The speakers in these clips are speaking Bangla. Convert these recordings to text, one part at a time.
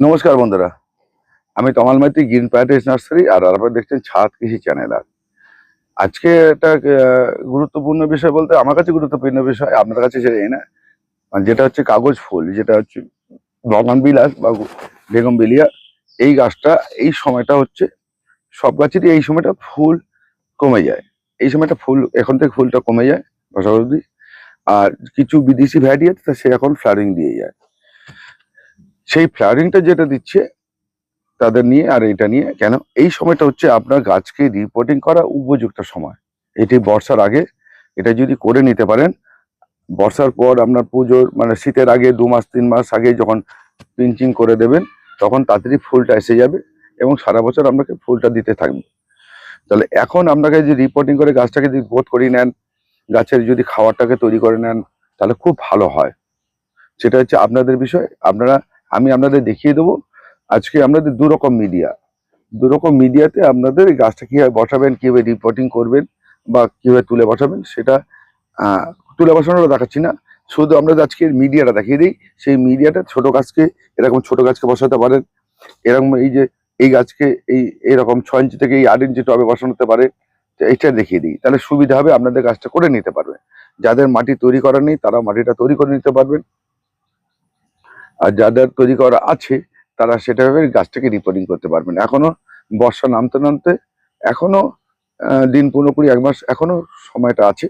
নমস্কার বন্ধুরা। আমি Tamal Maiti, green paradise nursery, আর আপনারা দেখছেন ছাদ কৃষি চ্যানেল আর। আজকে একটা গুরুত্বপূর্ণ বিষয় বলতে আমার কাছে গুরুত্বপূর্ণ বিষয়, আপনার কাছে সেটা এই না? মানে যেটা হচ্ছে কাগজ ফুল, যেটা হচ্ছে বগান বিলাস বা বেগম বিলিয়া, এই গাছটা, এই সময়টা হচ্ছে, সব গাছেরই এই সময়টা ফুল কমে যায়। এই সময়টা ফুল, এখন থেকে ফুলটা কমে যায় বছর আর কিছু বিদেশি ভ্যারাইটি আছে সে এখন ফ্লারিং দিয়ে যায়। সেই ফ্লারিংটা যেটা দিচ্ছে, তাদের নিয়ে আর এটা নিয়ে কেন? এই সময়টা হচ্ছে আপনার গাছকে রিপোর্টিং করা উপযুক্ত সময়। এটি বর্ষার আগে, এটা যদি করে নিতে পারেন, বর্ষার পর আপনার পুজোর মানে শীতের আগে দু মাস, তিন মাস আগে যখন পিঞ্চিং করে দেবেন, তখন তাড়াতাড়ি ফুলটা এসে যাবে এবং সারা বছর আপনাকে ফুলটা দিতে থাকবে। তাহলে এখন আপনাকে যে রিপোর্টিং করে গাছটাকে যদি বোধ করিয়ে নেন, গাছের যদি খাবারটাকে তৈরি করে নেন, তাহলে খুব ভালো হয়। সেটা হচ্ছে আপনাদের বিষয়। আপনারা আমি আপনাদের দেখিয়ে দেবো। আজকে আপনাদের দু রকম মিডিয়া দু রকম মিডিয়াতে আপনাদের এই গাছটা কীভাবে বসাবেন, কীভাবে রিপোর্টিং করবেন বা কীভাবে তুলে বসাবেন সেটা তুলে বসানোটা দেখাচ্ছি না। শুধু আপনাদের আজকে মিডিয়াটা দেখিয়ে দিই। সেই মিডিয়াটা ছোট গাছকে এরকম ছোট গাছকে বসাতে পারেন। এরকম এই যে, এই গাছকে এই, এরকম ছয় ইঞ্চি থেকে এই আট ইঞ্চি টবে বসাতে পারে এইটা দেখিয়ে দিই। তাহলে সুবিধা হবে, আপনাদের গাছটা করে নিতে পারবেন। যাদের মাটি তৈরি করা নেই তারা মাটিটা তৈরি করে নিতে পারবেন। আর যাদের তৈরি করা আছে, তারা সেটাভাবে গাছটাকে রিপোর্টিং করতে পারবেন এখনও বর্ষা নামতে নামতে, এখনও দিন পনেরো কুড়ি, এক মাস, এখনও সময়টা আছে।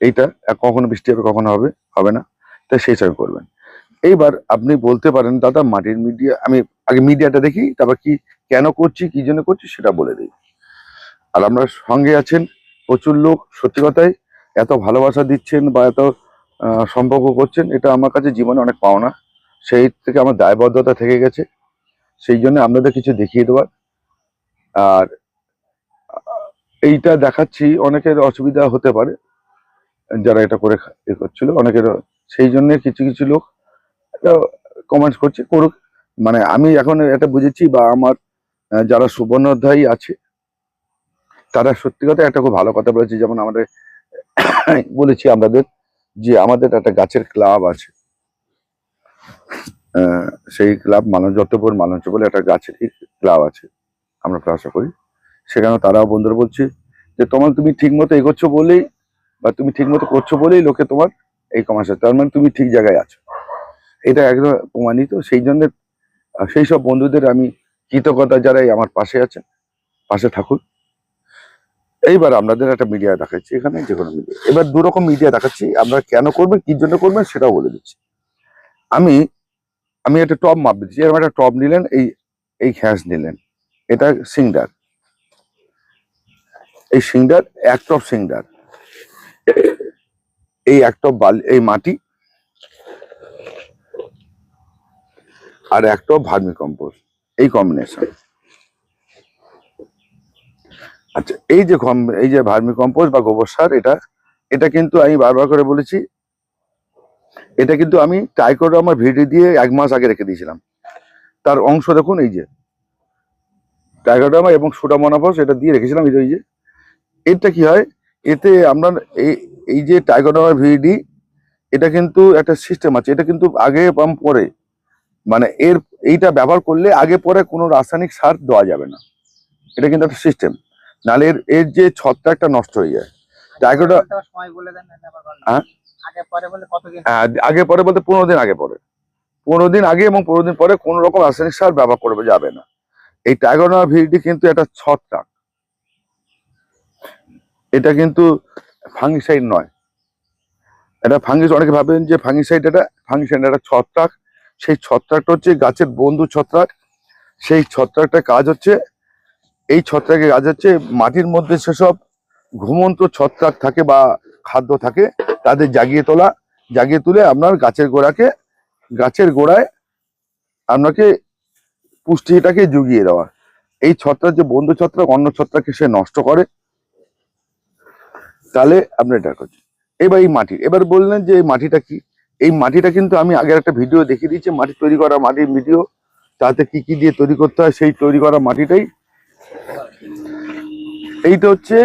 এইটা কখনো বৃষ্টি হবে, কখনো হবে হবে না। তাই সেই হিসাবে করবেন। এইবার আপনি বলতে পারেন, দাদা, মাটির মিডিয়া আমি আগে মিডিয়াটা দেখি, তারপর কি, কেন করছি, কি জন্য করছি, সেটা বলে দিই। আর আমরা সঙ্গে আছেন, প্রচুর লোক, সত্যি কথাই, এত ভালোবাসা দিচ্ছেন বা এত সম্পর্ক করছেন, এটা আমার কাছে জীবনে অনেক পাওনা। সেই থেকে আমার দায়বদ্ধতা থেকে গেছে। সেই জন্য আপনাদের কিছু দেখিয়ে দেওয়ার। আর, এইটা দেখাচ্ছি, অনেকের অসুবিধা হতে পারে, যারা এটা করে এ করছিল। অনেকের, সেই জন্য কিছু কিছু লোক এটা কমেন্টস করছে, করুক। মানে আমি এখন এটা বুঝেছি বা আমার যারা সুবর্ণ অধ্যায়ী আছে, তারা সত্যি কথা একটা খুব ভালো কথা বলেছে। যেমন আমাদের, বলেছি আপনাদের যে আমাদের একটা গাছের ক্লাব আছে। সেই ক্লাব মালন যত্তপুর মালঞ্চ বলে একটা গাছের ক্লাব আছে, আমরা আশা করি। সেখানে তারাও বন্ধুরা বলছে যে, তোমার তুমি ঠিক মতো এগোচ্ছ বলেই বা তুমি ঠিক মতো করছ বলেই লোকে তোমার এই কমার্স তার মানে তুমি ঠিক জায়গায় আছো। এটা একদম প্রমাণিত। সেই জন্য সেই সব বন্ধুদের আমি কৃতজ্ঞতা যারাই আমার পাশে আছে পাশে থাকুন। এইবার আপনাদের একটা মিডিয়া দেখাচ্ছি এখানে যে কোনো মিডিয়া এবার দু রকম মিডিয়া দেখাচ্ছি আপনারা কেন করবেন কি জন্য করবেন সেটাও বলে দিচ্ছি। আমি আমি একটা টপ মাপ দিচ্ছি। এরকম একটা টপ নিলেন, এই এই ঘ্যাস নিলেন। এটা সিংডার। এই সিংডার, এক টপ সিংডার। এই এক টপ বালি, এই মাটি। আর এক টপ ভার্মি কম্পোস্ট। এই কম্বিনেশন। আচ্ছা এই যে এই যে ভার্মি কম্পোস্ট বা গোবর সার, এটা এটা কিন্তু আমি বারবার করে বলেছি এটা কিন্তু আমি টাইকোডামা ভিডি দিয়ে এক মাস আগে রেখে দিয়েছিলাম। তার অংশ দেখুন এই যে। টাইকোডামা এবং সুডামোনাফস এটা দিয়ে রেখেছিলাম এই যে এটা কি হয়? এতে আমরা এই এই যে টাইকোডামা ভিডি এটা কিন্তু একটা সিস্টেম আছে। এটা কিন্তু আগে এবং পরে মানে এর এইটা ব্যবহার করলে আগে পরে কোনো রাসায়নিক সার দেওয়া যাবে না। এটা কিন্তু একটা সিস্টেম নাহলে এর এর যে ছত্রাকটা নষ্ট হয়ে যায়। বলেন। হ্যাঁ? আহ, আগে পরে বলতে পনেরো দিন আগে পরে। পনেরো দিন আগে এবং পনেরো দিন পরে কোনো রকম রাসায়নিক সার ব্যবহার করবে যাবে না। এই টাইগোনা ভিডি কিন্তু একটা ছত্রাক। এটা কিন্তু ফাঙ্গিসাইড নয়। এটা ফাঙ্গিস অনেকে ভাবেন যে ফাঙ্গিসাইড এটা ফাঙ্গিসাইড একটা ছত্রাক। সেই ছত্রাকটা হচ্ছে গাছের বন্ধু ছত্রাক। সেই ছত্রাকটার কাজ হচ্ছে এই ছত্রাকের কাজ হচ্ছে মাটির মধ্যে সেসব ঘুমন্ত ছত্রাক থাকে বা খাদ্য থাকে, তাদের জাগিয়ে তোলা, জাগিয়ে তুলে আপনার গাছের গোড়াকে, গাছের গোড়ায় আপনাকে পুষ্টিটাকে জুগিয়ে দেওয়া। এই ছত্রাক যে বন্ধু ছত্রাক, অন্য ছত্রাককে সে নষ্ট করে। তাহলে আপনি এটা করছেন। এবার এই মাটি, এবার বললেন যে এই মাটিটা কি? এই মাটিটা কিন্তু আমি আগের একটা ভিডিও দেখিয়ে দিয়েছি, মাটি তৈরি করা মাটির ভিডিও। তাতে কি কি দিয়ে তৈরি করতে হয়, সেই তৈরি করা মাটিটাই। এইটা হচ্ছে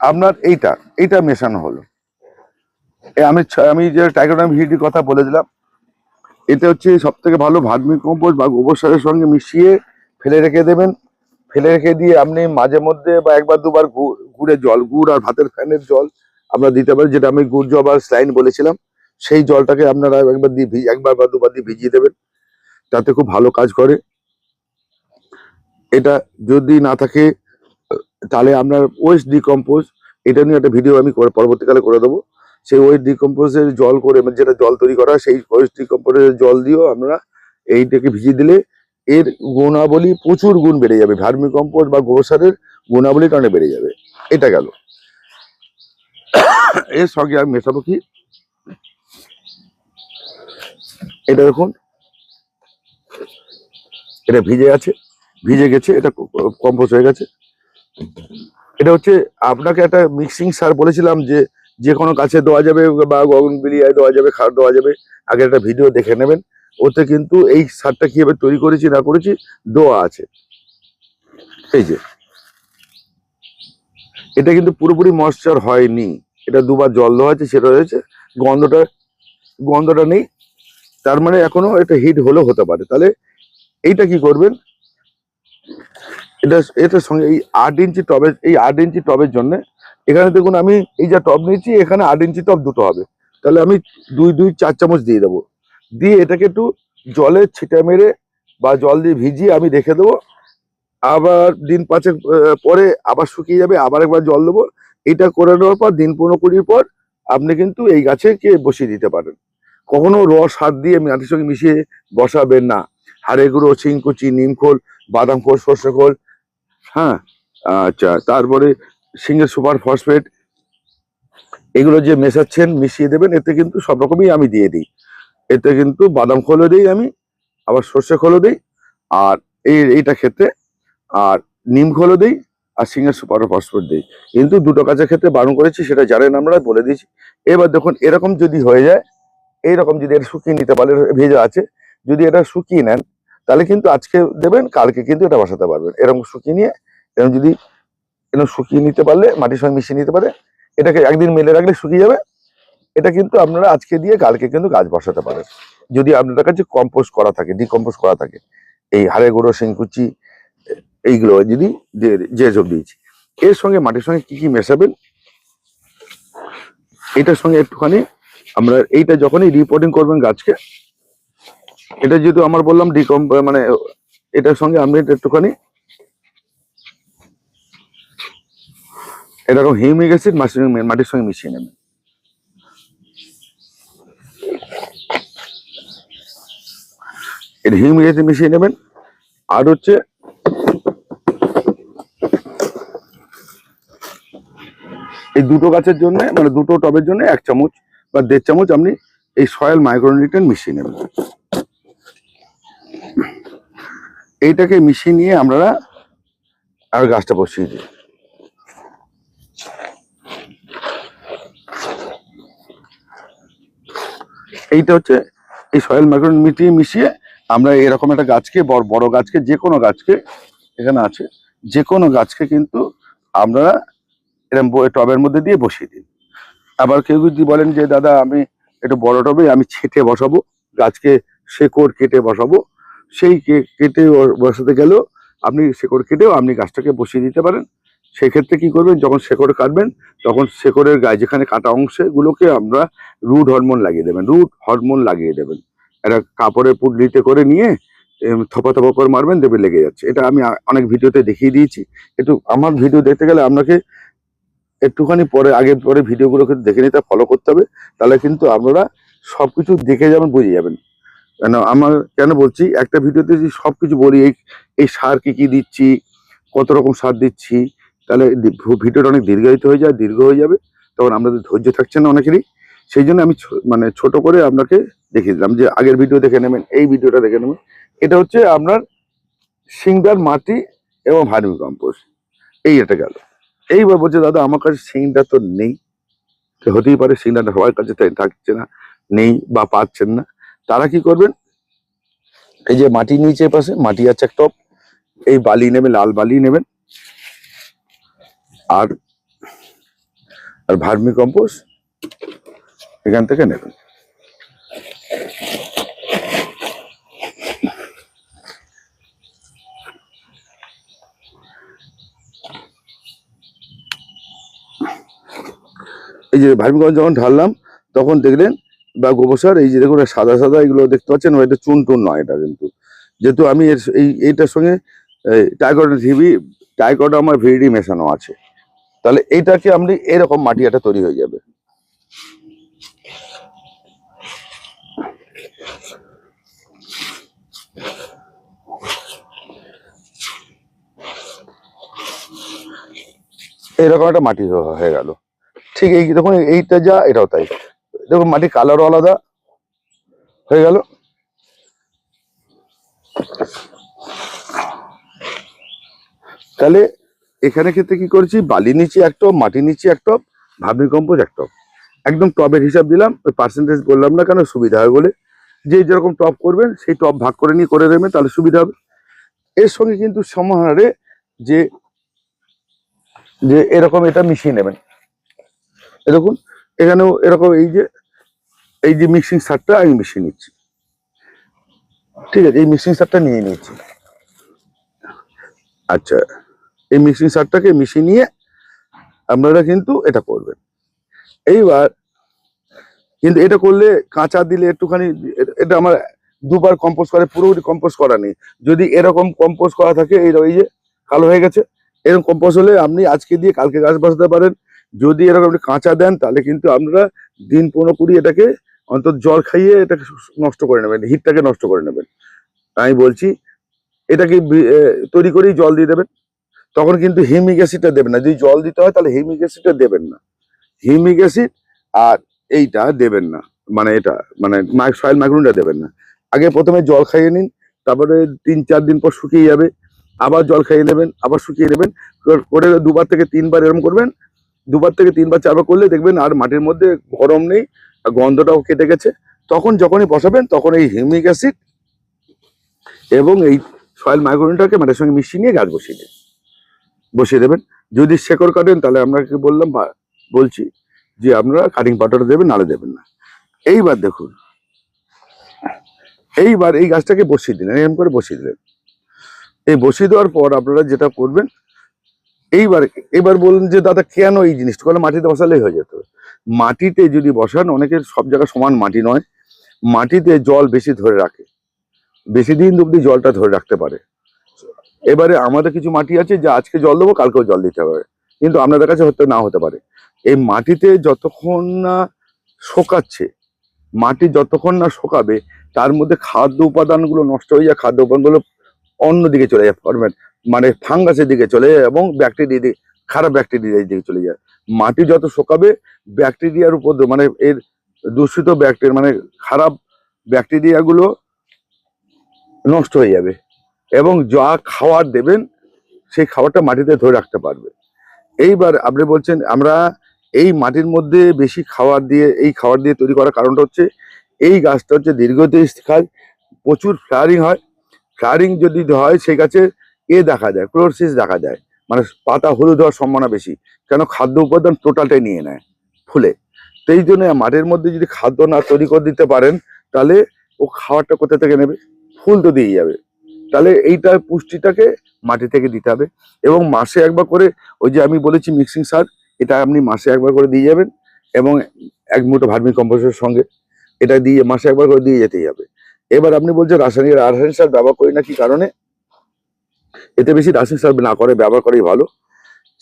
আপনার, এইটা এইটা মেশানো হলো। আমি আমি যে টাইগোডাম ভিডির কথা বলে দিলাম এটা হচ্ছে সব থেকে ভালো ভার্মি কম্পোস্ট বা গোবর সারের সঙ্গে মিশিয়ে ফেলে রেখে দেবেন। ফেলে রেখে দিয়ে আপনি মাঝে মধ্যে বা একবার দুবার গু- গুড়ের জল, গুড় আর ভাতের ফ্যানের জল আপনারা দিতে পারেন, যেটা আমি গুড় জব আর স্লাইন বলেছিলাম। সেই জলটাকে আপনারা একবার দিয়ে একবার বা দুবার দিয়ে ভিজিয়ে দেবেন তাতে খুব ভালো কাজ করে। এটা যদি না থাকে, তাহলে আপনার ওয়েস্ট ডিকম্পোজ এটা নিয়ে একটা ভিডিও আমি পরবর্তীকালে করে দেবো। সেই ওয়েস্ট ডিকম্পোজের জল করে মানে যেটা জল তৈরি করা সেই ওয়েস্ট ডিকম্পোজের জল দিয়েও আমরা এইটাকে ভিজিয়ে দিলে এর গুণাবলী প্রচুর গুণ বেড়ে যাবে। ভার্মি কম্পোস্ট বা গোবর সারের গুণাবলীটা অনেক বেড়ে যাবে। এটা গেল। এর সঙ্গে আমি মেশাবো কি? এটা দেখুন। এটা ভিজে আছে, ভিজে গেছে, এটা কম্পোস্ট হয়ে গেছে। এটা হচ্ছে, আপনাকে একটা মিক্সিং সার বলেছিলাম যে যে কোনো কাছে দেওয়া যাবে বা গগন বিলিয়ায় দেওয়া যাবে খার দেওয়া যাবে, আগে একটা ভিডিও দেখে নেবেন। ওতে কিন্তু এই সারটা কীভাবে তৈরি করেছি না করেছি, দেওয়া আছে। এই যে। এটা কিন্তু পুরোপুরি ময়েশ্চার হয়নি। এটা দুবার জল দেওয়া আছে, সেটা হয়েছে। গন্ধটা গন্ধটা নেই। তার মানে এখনও এটা হিট হলেও হতে পারে। তাহলে এইটা কি করবেন? এটা এটার সঙ্গে এই আট ইঞ্চি টবের এই আট ইঞ্চি টবের জন্য এখানে দেখুন আমি এই যা টব নিয়েছি এখানে আট ইঞ্চি টপ দুটো হবে। তাহলে আমি দুই দুই চার চামচ দিয়ে দেবো। দিয়ে এটাকে একটু জলে ছিটা মেরে বা জল দিয়ে ভিজিয়ে আমি রেখে দেবো। আবার দিন আহ, পরে আবার শুকিয়ে যাবে আবার একবার জল দেবো। এটা করে নেওয়ার পর দিন পনেরো কুড়ির পর আপনি কিন্তু এই গাছে কে বসিয়ে দিতে পারেন। কখনো রস হাত দিয়ে মাটির সঙ্গে মিশিয়ে বসাবেন না। হাড়ে গুঁড়ো চিংকুচি নিমখোল বাদাম খোল সর্ষে খোল হ্যাঁ আচ্ছা তারপরে সিঙ্গেল সুপার ফসফেট এগুলো যে মেশাচ্ছেন, মিশিয়ে দেবেন, এতে কিন্তু সব রকমই আমি দিয়ে দিই। এতে কিন্তু বাদাম খোলও দিই আমি, আবার সর্ষে খোলও দিই, আর এই, এইটা ক্ষেত্রে, আর নিম খোলও দিই, আর সিঙ্গেল সুপার ফসফেট দিই। কিন্তু দুটো কাজের ক্ষেত্রে বারণ করেছি, সেটা জানেন আমরা, বলে দিয়েছি। এবার দেখুন, এরকম যদি হয়ে যায়, এইরকম যদি এটা শুকিয়ে নিতে পারে ভেজা আছে, যদি এটা শুকিয়ে নেন, তাহলে কিন্তু আজকে দেবেন, কালকে কিন্তু এটা বসাতে পারবেন। এরকম শুকিয়ে নিয়ে, এরকম যদি এরকম শুকিয়ে নিতে পারলে, মাটির সঙ্গে মিশিয়ে নিতে পারে। এটাকে একদিন মেলে রাখলে শুকিয়ে যাবে। এটা কিন্তু আপনারা আজকে দিয়ে, কালকে কিন্তু গাছ বসাতে পারেন। যদি আপনাদের কাছে কম্পোস্ট করা থাকে ডিকম্পোজ করা থাকে, এই হাড়ে গুঁড়ো, শিংকুচি, এইগুলো যদি যে সব দিয়েছি, এর সঙ্গে মাটির সঙ্গে কি কি মেশাবেন, এটার সঙ্গে একটুখানি আমরা এইটা যখনই রিপোর্টিং করবেন গাছকে, এটা যেহেতু আমার বললাম ডিকম মানে এটার সঙ্গে আপনি একটুখানি এরকম হিউমিক অ্যাসিড মাটির সঙ্গে মিশিয়ে নেবেন এটা হিউমিক অ্যাসিড মিশিয়ে নেবেন। আর হচ্ছে এই দুটো গাছের জন্য মানে দুটো টবের জন্য এক চামচ বা দেড় চামচ আপনি এই সয়েল মাইক্রোনিউট্রেন মিশিয়ে নেবেন। এইটাকে মিশিয়ে নিয়ে আমরা আর গাছটা বসিয়ে দিই এইটা হচ্ছে এই সয়েল মাইক্রোন মিটিয়ে মিশিয়ে আমরা এরকম একটা গাছকে, বড় বড় গাছকে, যে কোনো গাছকে এখানে আছে, যে কোনো গাছকে কিন্তু আমরা এরকম টবের মধ্যে দিয়ে বসিয়ে দিই। আবার কেউ যদি বলেন যে, দাদা, আমি একটু বড় টবে, আমি ছেটে বসাবো, গাছকে শেকড় কেটে বসাবো। সেই কেটে বসাতে গেলেও আপনি শেকড় কেটেও আপনি গাছটাকে বসিয়ে দিতে পারেন। সেক্ষেত্রে কি করবেন? যখন শেকড় কাটবেন, তখন শেকড়ের গায়ে যেখানে কাটা অংশে গুলোকে আমরা রুট হরমোন লাগিয়ে দেবেন, রুট হরমোন লাগিয়ে দেবেন। একটা কাপড়ের পুটলিতে করে নিয়ে থপা থপা করে মারবেন দেবে লেগে যাচ্ছে। এটা আমি অনেক ভিডিওতে দেখিয়ে দিয়েছি। একটু আমার ভিডিও দেখতে গেলে আপনাকে একটুখানি পরে আগে পরে ভিডিওগুলোকে দেখে নিতে ফলো করতে হবে। তাহলে কিন্তু আপনারা সব কিছু দেখে যাবেন, বুঝে যাবেন। কেন? আমার, কেন বলছি, একটা ভিডিওতে যদি সব কিছু বলি, এই এই সার কি কি দিচ্ছি, কত রকম সার দিচ্ছি তাহলে ভিডিওটা অনেক দীর্ঘায়িত হয়ে যায়, দীর্ঘ হয়ে যাবে। তখন আপনাদের ধৈর্য থাকছে না অনেকেরই। সেই জন্য আমি মানে ছোট করে আপনাকে দেখিয়ে দিলাম যে আগের ভিডিও দেখে নেবেন, এই ভিডিওটা দেখে নেবেন। এটা হচ্ছে আপনার সিংডার মাটি এবং ভার্মি কম্পোস্ট। এই এটা গেল। এইবার বলছে, দাদা, আমার কাছে সিংটা তো নেই। হতেই পারে সিংটাটা সবার কাছে তাই থাকছে না, নেই বা পাচ্ছেন না। তারা কি করবেন? এই যে মাটি নিচে পাশে, মাটি আছে এক টপ, এই বালি নেবেন, লাল বালি নেবেন। আর আর ভার্মি কম্পোজ এখান থেকে নেবেন। এই যে ভার্মিকম্পোস্ট যখন ঢাললাম, তখন দেখলেন বা গোবরসর এই যে দেখুন, সাদা সাদা এগুলো দেখতে পাচ্ছেন এটা চুন টুন নয় এটা কিন্তু। যেহেতু আমি এর, এই এইটার সঙ্গে টাইকটা ভিবি টাইকটা আমার ভিডি মেশানো আছে। তাহলে এইটাকে আপনি এরকম মাটি একটা তৈরি হয়ে যাবে। এরকম একটা মাটি হয়ে গেল। ঠিক এই দেখুন, এইটা যা, এটাও তাই। দেখুন মাটির কালারও আলাদা হয়ে গেল। তাহলে এখানে ক্ষেত্রে কি করেছি? বালি নিচে এক টপ মাটি নিচে এক টপ ভার্মি কম্পোজ এক টপ। একদম টবের হিসাব দিলাম, ওই পার্সেন্টেজ বললাম না কেন, সুবিধা হয় বলে। যে যেরকম টপ করবেন, সেই টপ ভাগ করে নিয়ে করে দেবেন, তাহলে সুবিধা হবে। এর সঙ্গে কিন্তু সমাহারে যে যে এরকম এটা মিশিয়ে নেবেন। এ দেখুন, এখানেও এরকম এই যে এই যে মিক্সিং সারটা আমি মিশিয়ে নিচ্ছি। ঠিক আছে, এই মিক্সিং সারটা নিয়ে নিচ্ছি আচ্ছা এই মিক্সিং সারটাকে মিশিয়ে নিয়ে আপনারা কিন্তু এটা করবেন। এইবার কিন্তু এটা করলে কাঁচা দিলে একটুখানি, এটা আমার দুবার কম্পোজ করে, পুরোপুরি কম্পোজ করা নেই। যদি এরকম কম্পোজ করা থাকে, এই এই যে, কালো হয়ে গেছে, এরকম কম্পোজ হলে আপনি আজকে দিয়ে কালকে গাছ বসাতে পারেন। যদি এরকম একটু কাঁচা দেন, তাহলে কিন্তু আপনারা দিন পনেরো কুড়ি এটাকে অন্তত জল খাইয়ে এটাকে নষ্ট করে নেবেন হিটটাকে নষ্ট করে নেবেন। আমি বলছি, এটাকে তৈরি করেই জল দিয়ে দেবেন। তখন কিন্তু হিমিক অ্যাসিডটা দেবেন না। যদি জল দিতে হয়, তাহলে হিমিক অ্যাসিডটা দেবেন না। হিমিক অ্যাসিড আর এইটা দেবেন না। মানে এটা মানে সয়েল মাইক্রোনটা দেবেন না। আগে প্রথমে জল খাইয়ে নিন, তারপরে তিন, চার দিন পর শুকিয়ে যাবে। আবার জল খাইয়ে নেবেন, আবার শুকিয়ে নেবেন। কর- দুবার থেকে তিনবার এরকম করবেন। দুবার থেকে তিনবার, চারবার করলে দেখবেন আর মাটির মধ্যে গরম নেই গন্ধটাও কেটে গেছে। তখন যখনই বসাবেন, তখন এই হিউমিক অ্যাসিড এবং এই সয়েল মাইক্রোনটাকে মাটির সঙ্গে মিশিয়ে নিয়ে গাছ বসিয়ে দিন। বসিয়ে দেবেন। যদি শেকড় কাটেন, তাহলে আপনাকে বললাম বলছি যে আপনারা কাটিং পাউডার দেবেন, নালে দেবেন না। এইবার দেখুন। এইবার এই গাছটাকে বসিয়ে দিলেন এরকম করে বসিয়ে দিলেন। এই বসিয়ে দেওয়ার পর আপনারা যেটা করবেন, এইবার, এবার বলুন যে, দাদা, কেন এই জিনিসটা? বলে মাটিতে বসালেই হয়ে যেত। মাটিতে যদি বসান অনেকের সব জায়গায় সমান মাটি নয়, মাটিতে জল বেশি ধরে রাখে। বেশি দিন অব্দি জলটা ধরে রাখতে পারে। এবারে আমাদের কিছু মাটি আছে যে আজকে জল দেবো, কালকেও জল দিতে হবে। কিন্তু আপনাদের কাছে হতে না হতে পারে। এই মাটিতে যতক্ষণ না শোকাচ্ছে, মাটি যতক্ষণ না শোকাবে, তার মধ্যে খাদ্য উপাদানগুলো নষ্ট হয়ে যায়, খাদ্য উপাদানগুলো অন্য দিকে চলে যায় ফরমেট মানে ফাঙ্গাসের দিকে চলে যায় এবং ব্যাকটেরিয়া দিকে খারাপ ব্যাকটেরিয়ার দিকে চলে যায়। মাটি যত শোকাবে ব্যাকটেরিয়ার উপর মানে এর দূষিত ব্যাকটেরিয়া মানে খারাপ ব্যাকটেরিয়াগুলো নষ্ট হয়ে যাবে। এবং যা খাবার দেবেন, সেই খাবারটা মাটিতে ধরে রাখতে পারবে। এইবার আপনি বলছেন, আমরা এই মাটির মধ্যে বেশি খাবার দিয়ে, এই খাবার দিয়ে তৈরি করার কারণটা হচ্ছে, এই গাছটা হচ্ছে দীর্ঘদেশ খায় প্রচুর ফ্লাওয়ারিং হয়। ফ্লাওয়ারিং যদি হয়, সেই গাছে এ দেখা যায়, ক্লোরসিস দেখা যায়। মানে পাতা হলুদ হওয়ার সম্ভাবনা বেশি, কেন খাদ্য উপাদান টোটালটাই নিয়ে নেয়, ফুলে। তো এই জন্য মাটির মধ্যে যদি খাদ্য না তৈরি করে দিতে পারেন, তাহলে ও খাবারটা কোথা থেকে নেবে? ফুল তো দিয়ে যাবে। তাহলে এইটার পুষ্টিটাকে মাটি থেকে দিতে হবে। এবং মাসে একবার করে ওই যে আমি বলেছি মিক্সিং সার, এটা আপনি মাসে একবার করে দিয়ে যাবেন এবং এক মুঠো ভার্মি কম্পোস্টের সঙ্গে এটা দিয়ে মাসে একবার করে দিয়ে যেতেই হবে। এবার আপনি বলছেন রাসায়নিক রাসায়নিক সার ব্যবহার করি না কি কারণে? এতে বেশি রাসায়নিক সার না করে ব্যবহার করাই ভালো।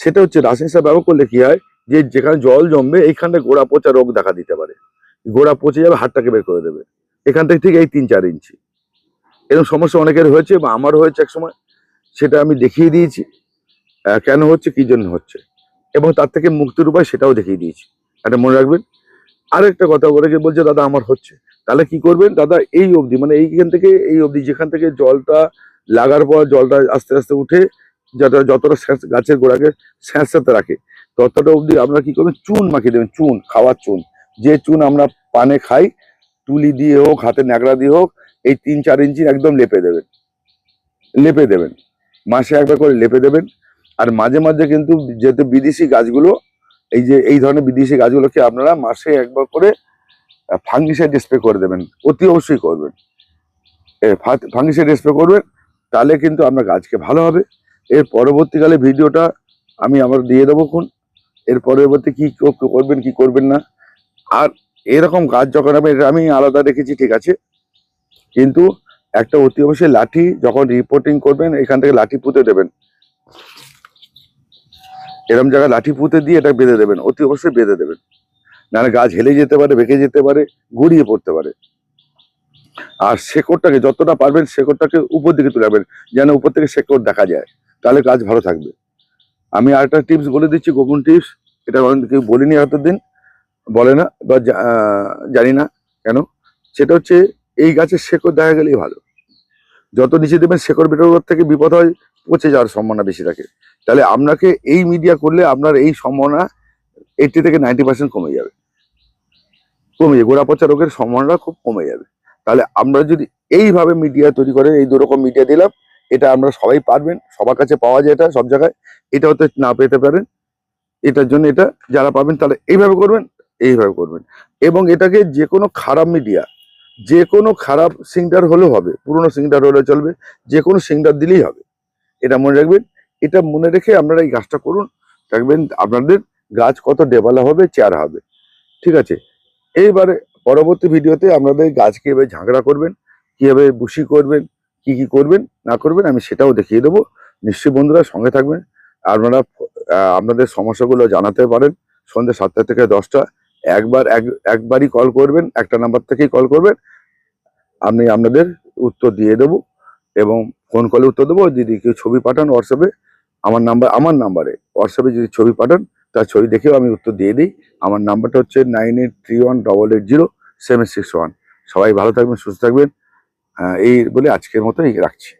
সেটা হচ্ছে রাসায়নিক সার ব্যবহার করলে কি হয় যে যেখানে জল জমবে এইখানটা গোড়া পচা রোগ দেখা দিতে পারে। গোড়া পচে যাবে হাতটাকে বের করে দেবে। এখান থেকে এই তিন চার ইঞ্চি। এরকম সমস্যা অনেকের হয়েছে বা আমারও হয়েছে এক সময়, সেটা আমি দেখিয়ে দিয়েছি। কেন হচ্ছে, কি জন্য হচ্ছে? এবং তার থেকে মুক্তির উপায় সেটাও দেখিয়ে দিয়েছি। এটা মনে রাখবেন, আরেকটা কথা যে বলছে, দাদা, আমার হচ্ছে। তাহলে কি করবেন? দাদা, এই অবধি মানে এইখান থেকে, এই অবধি যেখান থেকে জলটা লাগার পর জলটা আস্তে আস্তে উঠে যতটা যতটা গাছের গোড়াকে স্যাঁতস্যাঁতে রাখে, ততটা অবধি আপনারা কি করবেন? চুন মাখিয়ে দেবেন, চুন, খাওয়ার চুন। যে চুন আমরা পানে খাই, তুলি দিয়ে হোক, হাতে ন্যাকড়া দিয়ে হোক এই তিন, চার ইঞ্চি একদম লেপে দেবেন। লেপে দেবেন। মাসে একবার করে লেপে দেবেন। আর মাঝে মাঝে কিন্তু যেহেতু বিদেশি গাছগুলো, এই যে, এই ধরনের বিদেশি গাছগুলোকে আপনারা মাসে একবার করে ফাঙ্গিসাইড স্প্রে করে দেবেন। অতি অবশ্যই করবেন। ফাঙ্গিসাইড স্প্রে করবেন, তাহলে কিন্তু আপনার গাছকে ভালো হবে। এর পরবর্তীকালে ভিডিওটা আমি আবার দিয়ে দেবো খুন। এর পরবর্তী কি করবেন কি করবেন না। আর এরকম গাছ যখন আমি এটা আমি আলাদা রেখেছি, ঠিক আছে? কিন্তু একটা অতি অবশ্যই লাঠি যখন রিপোর্টিং করবেন, এখান থেকে লাঠি পুঁতে দেবেন। এরকম জায়গায় লাঠি পুঁতে দিয়ে এটা বেঁধে দেবেন, অতি অবশ্যই বেঁধে দেবেন। নাহলে গাছ হেলে যেতে পারে, বেঁকে যেতে পারে, গড়িয়ে পড়তে পারে। আর শেকড়টাকে যতটা পারবেন, শেকড়টাকে উপর দিকে তুলাবেন যেন উপর থেকে শেকড় দেখা যায়। তাহলে গাছ ভালো থাকবে। আমি আরেকটা টিপস বলে দিচ্ছি গোপন টিপস এটা কেউ বলিনি এতদিন, বলে না বা জানি না কেন। সেটা হচ্ছে এই গাছের শেকড় দেখা গেলেই ভালো। যত নিচে দেবেন শেকড় বেরোবার থেকে বিপদ হয়, পচে যাওয়ার সম্ভাবনা বেশি থাকে। তাহলে আপনাকে এই মিডিয়া করলে আপনার এই সম্ভাবনা এইটি থেকে নাইনটি পার্সেন্ট কমে যাবে। কমে যাবে। গোড়া পচা রোগের সম্ভাবনা খুব কমে যাবে। তাহলে আমরা যদি এইভাবে মিডিয়া তৈরি করে, এই দুরকম মিডিয়া দিলাম, এটা আমরা সবাই পারবেন, সবার কাছে পাওয়া যায় এটা সব জায়গায়। এটা হতে না পেতে পারেন, এটার জন্য এটা যারা পাবেন তাহলে এইভাবে করবেন এইভাবে করবেন। এবং এটাকে যে কোনো খারাপ মিডিয়া যে কোনো খারাপ সিঙ্গার হলেও হবে, পুরনো সিঙ্গার হলেও চলবে যে কোনো সিঙ্গার দিলেই হবে। এটা মনে রাখবেন, এটা মনে রেখে আপনারা এই গাছটা করুন দেখবেন আপনাদের গাছ কত ডেভেলপ হবে চেয়ার হবে। ঠিক আছে? এইবারে পরবর্তী ভিডিওতে আপনাদের গাছ কীভাবে ঝাঁকড়া করবেন, কীভাবে বুসি করবেন, কি কি করবেন, না করবেন, আমি সেটাও দেখিয়ে দেবো। নিশ্চয়ই বন্ধুরা সঙ্গে থাকবেন। আপনারা আপনাদের সমস্যাগুলো জানাতে পারেন। সন্ধ্যে সাতটা থেকে দশটা। একবার এক একবারই কল করবেন একটা নাম্বার থেকেই কল করবেন। আমি আপনাদের উত্তর দিয়ে দেবো এবং ফোন কলে উত্তর দেবো। যদি কেউ ছবি পাঠান হোয়াটসঅ্যাপে আমার নাম্বার আমার নাম্বারে হোয়াটসঅ্যাপে যদি ছবি পাঠান তার ছবি দেখেও আমি উত্তর দিয়ে দিই। আমার নাম্বারটা হচ্ছে nine eight three one double eight zero seven six one সবাই ভালো থাকবেন সুস্থ থাকবেন। আহ, এই বলে আজকের মতো রাখছি।